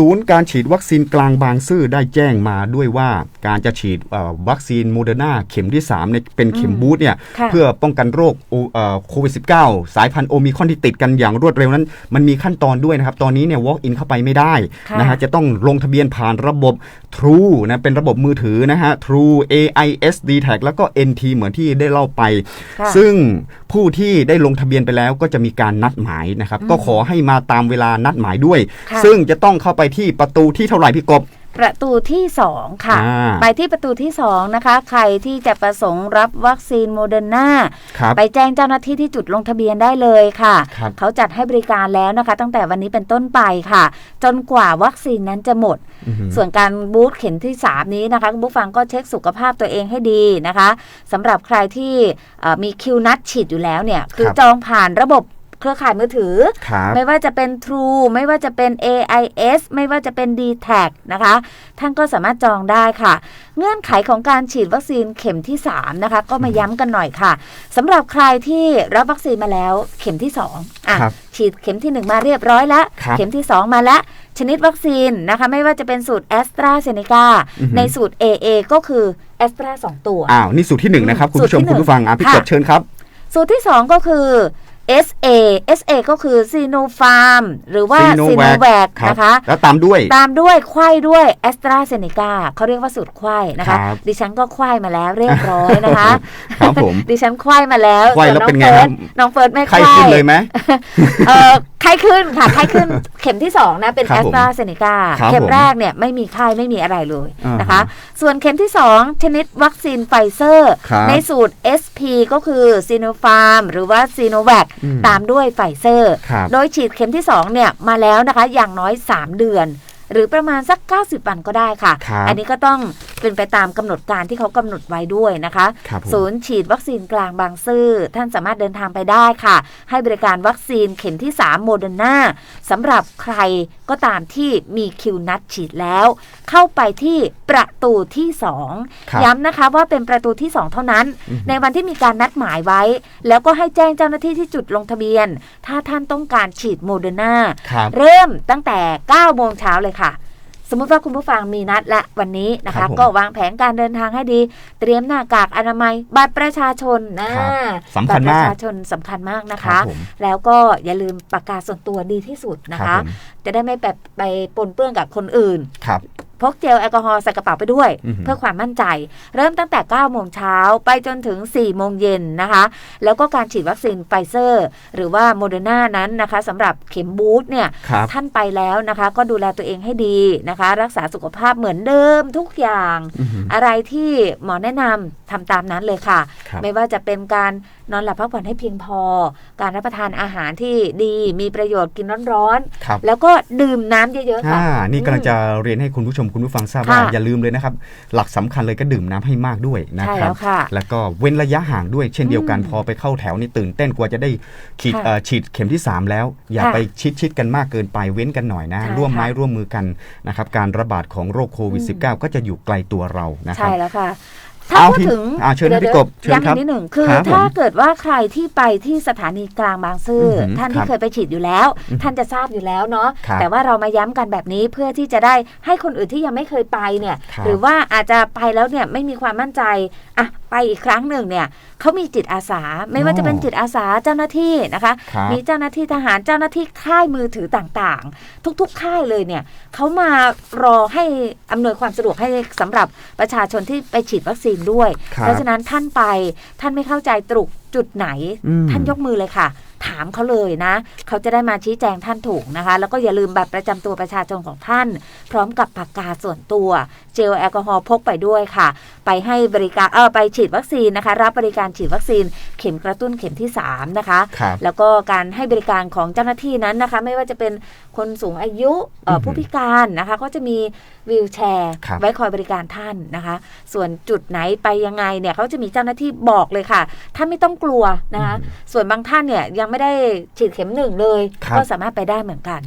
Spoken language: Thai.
ศูนย์การฉีดวัคซีนกลางบางซื่อได้แจ้งมาด้วยว่าการจะฉีดเอ่อวัคซีนโมเดอร์นาเข็มที่ 3เนี่ยเป็นเข็มบูสต์เนี่ยค่ะเพื่อป้องกันโรคโอเอ่อโควิด -19 สายพันธุ์โอมิครอนที่ติดกันอย่างรวดเร็วนั้น มันมีขั้นตอนด้วยนะครับ ตอนนี้เนี่ย walk in เข้าไปไม่ได้ค่ะนะฮะจะต้องลงทะเบียนผ่านระบบ True นะเป็นระบบมือถือนะฮะ True AIS d t a g แล้วก็ NT เหมือนที่ได้เล่าไปค่ะซึ่งผู้ที่ได้ลงทะเบียนไปแล้วก็จะมีการนัดหมายนะครับก็ขอให้มาตามเวลานัดหมายด้วยค่ะซึ่งจะต้องเข้าไปที่ประตูที่เท่าไหร่พี่กบ ประตูที่2ค่ะ อ่าไปที่ประตูที่2นะคะ ใครที่จะประสงค์รับวัคซีนโมเดอร์นาครับไปแจ้งเจ้าหน้าที่ที่จุดลงทะเบียนได้เลยค่ะ ครับ เขาจัดให้บริการแล้วนะคะ ตั้งแต่วันนี้เป็นต้นไปค่ะ จนกว่าวัคซีนนั้นจะหมด อือหือ ส่วนการบูธเข็มที่ 3 นี้นะคะคุณผู้ฟังก็เช็คสุขภาพตัวเองให้ดีนะคะสำหรับใครที่เอ่อมีคิวนัดฉีดอยู่แล้วเนี่ย คือครับจองผ่านระบบ เครือข่ายมือถือครับไม่ว่าจะเป็น True ไม่ว่าจะเป็น AIS ไม่ว่าจะเป็น d t a c นะคะ ท่านก็สามารถจองได้ค่ะ เงื่อนไขของการฉีดวัคซีนเข็มที่ 3 นะคะ ก็มาย้ำกันหน่อยค่ะสำหรับใครที่รับวัคซีนมาแล้วเข็มที่ 2อะครับฉีดเข็มที่ 1 มาเรียบร้อยแล้วครับเข็มที่ 2 มาแล้วชนิดวัคซีนนะคะ ไม่ว่าจะเป็นสูตรแอสตราเซเนกาอือหือในสูตร AA ก็คือแอสตราสองตัว อ้าว นี่สูตรที่หนึ่งนะครับ คุณผู้ชมสูตรที่หนึ่งคุณผู้ฟังอะพี่ค่ะกบเชิญครับ สูตรที่ 2 ก็คือ SA SA ก็คือซีโนฟาร์มหรือว่า Sinovac ซีโนแวคครับนะคะแล้วตามด้วย ตามด้วยไข้ด้วยแอสตราเซเนกาเขาเรียกว่าสูตรไข้นะคะครับดิฉันก็ไข้มาแล้วเรียบร้อยนะคะครับผมดิฉันไข้มาแล้วไขว้แล้วส่เป็นไงองครัฟิบร์สน้องเฟิร์สไม่ใครไข้ขึ้นเลยไหมเออ ไข้ขึ้นค่ะไข้ขึ้นเข็มที่สองนะเป็นครัแอบสผมตราเซเนกาครับเข็มผมแรกเนี่ยไม่มีไข้ไม่มีอะไรเลยอ่านนะคะ ส่วนเข็มที่สองชนิดวัคซีนไฟเซอร์ ครับในสูตร SP ก็คือซีโนฟาร์มหรือว่าซีโนแวคอืมตามด้วยไฟเซอร์ ครับ โดยฉีดเข็มที่ 2 เนี่ยมาแล้วนะคะอย่างน้อย 3 เดือน หรือประมาณสัก 90 วันก็ได้ค่ะครับอันนี้ก็ต้องเป็นไปตามกำหนดการที่เขากำหนดไว้ด้วยนะคะครับผมศูนย์ฉีดวัคซีนกลางบางซื่อท่านสามารถเดินทางไปได้ค่ะ ให้บริการวัคซีนเข็มที่ 3 โมเดอร์นาสำหรับใครก็ตามที่มีคิวนัดฉีดแล้ว เข้าไปที่ประตูที่ครับ2ย้ำนะคะว่าเป็นประตูที่ 2 เท่านั้นอือฮึในวันที่มีการนัดหมายไว้ แล้วก็ให้แจ้งเจ้าหน้าที่ที่จุดลงทะเบียน ถ้าท่านต้องการฉีดโมเดอร์นาครับเริ่มตั้งแต่9โมงเช้าเลยค่ะ สมมุติว่าคุณผู้ฟังมีนัดและวันนี้นะครัคะ บผม ก็วางแผนการเดินทางให้ดี เตรียมหน้ากากอนามัยบัตรประชาชนนะครับสำคัญบัตรปมากระชาชนสำคัญมากนะครัคะ บผมแล้วก็อย่าลืมปากกาส่วนตัวดีที่สุดนะครัคะ บผมจะได้ไม่แบบไปปนเปื้อนกับคนอื่น ครับพกเจลแอลกอฮอล์ใส่กระเป๋าไปด้วยอือหือเพื่อความมั่นใจ เริ่มตั้งแต่ 9 โมงเช้าไปจนถึง 4 โมงเย็นนะคะ แล้วก็การฉีดวัคซีนไฟเซอร์ หรือว่าโมเดอร์นานั้นนะคะสำหรับเข็มบูสต์เนี่ยครับท่านไปแล้วนะคะ ก็ดูแลตัวเองให้ดีนะคะ รักษาสุขภาพเหมือนเดิมทุกอย่างอือหืออะไรที่หมอแนะนำทำตามนั้นเลยค่ะครับไม่ว่าจะเป็นการนอนหลับพักผ่อนให้เพียงพอ การรับประทานอาหารที่ดีมีประโยชน์กินร้อนครับๆ แล้วก็ดื่มน้ำเยอะๆค่ะ อ่านี่กำลังจะเรียนให้คุณผู้ชมคุณผู้ฟังทราบว่าค่ะ อย่าลืมเลยนะครับ หลักสำคัญเลยก็ดื่มน้ำให้มากด้วยนะใช่ครัแล้บวค่ะ แล้วก็เว้นระยะห่างด้วยเช่นเดียวกันอืมพอไปเข้าแถวนี่ตื่นเต้นกว่าจะได้ฉีดค่ะเอ่อฉีดเข็มที่ 3 แล้ว อย่าค่ะไปชิดชิดกันมากเกินไปเว้นกันหน่อยนะ ใช่ร่วมไม้ค่ะ ร่วมมือกันนะครับการระบาดของโรคโควิดอืม -19 ก็จะอยู่ไกลตัวเรานะคใช่รับ แล้วค่ะ ถ้าเอาพูดที่ถึงอ่าเชิญนะดี๋ยวพี่กบเชิญย้ำครัอีบกนิดหนึ่งคือครับผมถ้าเกิดว่าใครที่ไปที่สถานีกลางบางซื่อออหือท่านครัที่บเคยไปฉีดอยู่แล้วอือหือท่านจะทราบอยู่แล้วเนาะครับแต่ว่าเรามาย้ำกันแบบนี้เพื่อที่จะได้ให้คนอื่นที่ยังไม่เคยไปเนี่ยครับหรือว่าอาจจะไปแล้วเนี่ยไม่มีความมั่นใจอะไปอีกครั้งหนึ่งเนี่ยเขามีจิตอาสาไม่ว่าจะเป็นจิตอาสาเจ้าหน้าที่นะคะครับมีเจ้าหน้าที่ทหารเจ้าหน้าที่ค่ายมือถือต่างๆ ทุกๆ ค่ายเลยเนี่ยเขามารอให้อำนวยความสะดวกให้สำหรับประชาชนที่ไปฉีดวัคซีนด้วยครับเพราะฉะนั้นท่านไปท่านไม่เข้าใจตรุกจุดไหนอืมท่านยกมือเลยค่ะ ถามเขาเลยนะ เขาจะได้มาชี้แจงท่านถูกนะคะ แล้วก็อย่าลืมบัตรประจำตัวประชาชนของท่าน พร้อมกับปากกาส่วนตัว เจลแอลกอฮอล์พกไปด้วยค่ะ ไปให้บริการเออไปฉีดวัคซีนนะคะ รับบริการฉีดวัคซีน เข็มกระตุ้นเข็มที่ 3 นะคะครับแล้วก็การให้บริการของเจ้าหน้าที่นั้นนะคะ ไม่ว่าจะเป็นคนสูงอายุเอ่ออือหือผู้พิการนะคะ ก็จะมีวีลแชร์ครับไว้คอยบริการท่านนะคะ ส่วนจุดไหนไปยังไงเนี่ยเขาจะมีเจ้าหน้าที่บอกเลยค่ะท่านไม่ต้องกลัวนะคะ ส่วนบางท่านเนี่ยยังไม่ได้ฉีดเข็มหนึ่งเลยครับก็สามารถไปได้เหมือนกัน